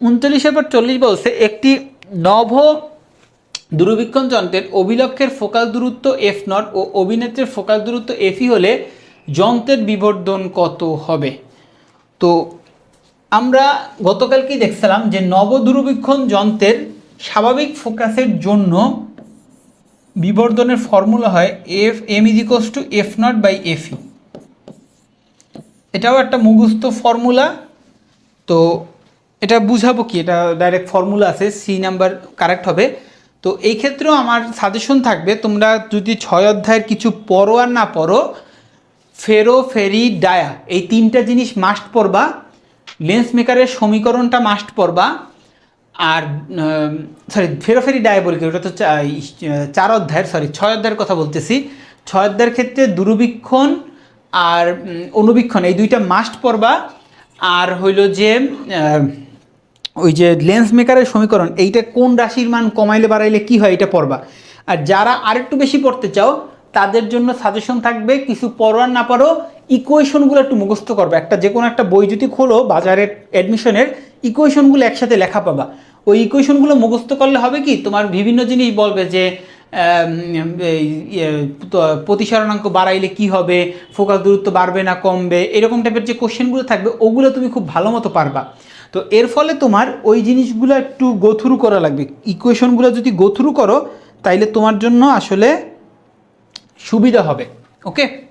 উনচল্লিশের পর চল্লিশ বলছে, একটি নভ দূরবীক্ষণ যন্ত্রের অভিলক্ষের ফোকাল দূরত্ব এফ নট ও অভিনেত্রের ফোকাল দূরত্ব এফই হলে যন্ত্রের বিবর্ধন কত হবে? তো আমরা গতকালকেই দেখছিলাম যে নব দূরবীক্ষণ যন্ত্রের স্বাভাবিক ফোকাসের জন্য বিবর্ধনের ফর্মুলা হয় F M is equal to F naught by F E এটাও একটা মুখস্থ ফর্মুলা। তো এটা বুঝাবো কি? এটা ডাইরেক্ট ফর্মুলা আছে সি নাম্বার কারেক্ট হবে। তো এই ক্ষেত্রেও আমার সাজেশন থাকবে, তোমরা যদি ছয় অধ্যায়ের কিছু পড়ো আর না পড়ো, ফেরো, ফেরি, ডায়া, এই তিনটা জিনিস মাস্ট পড়বা। লেন্স মেকারের সমীকরণটা মাস্ট পড়বা। আর সরি ফেরো, ফেরি, ডায়া বলি ওটা তো চার অধ্যায়ের সরি ছয় অধ্যায়ের কথা বলতেছি। ছয় অধ্যায়ের ক্ষেত্রে দূরবীক্ষণ আর অনুবীক্ষণ, এই দুইটা মাস্ট পড়বা। আর হইল যে ওই যে লেন্স মেকারের সমীকরণ, এইটা কোন রাশির মান কমাইলে বাড়াইলে কি হয় এটা পড়বা। আর যারা আরেকটু বেশি পড়তে চাও, তাদের জন্য সাজেশন থাকবে কিছু পড়ার না পারো ইকুয়েশনগুলো একটু মুখস্থ করবে। একটা যে কোনো একটা বই যদি খোলো বাজারের অ্যাডমিশনের ইকুয়েশনগুলো একসাথে লেখা পাবা। ওই ইকুয়েশনগুলো মুখস্থ করলে হবে কি? তোমার বিভিন্ন জিনিস বলবে যে প্রতিসরণাঙ্ক বাড়াইলে কি হবে? ফোকাস দূরত্ব বাড়বে না, কমবে? এরকম টাইপের যে কোশ্চেনগুলো থাকবে, ওগুলো তুমি খুব ভালো মতো পারবা। তো এর ফলে তোমার ওই জিনিসগুলো একটু গোথ্রু করা লাগবে। ইকুয়েশনগুলো যদি গোথ্রু করো, তাইলে তোমার জন্য আসলে সুবিধা হবে। ওকে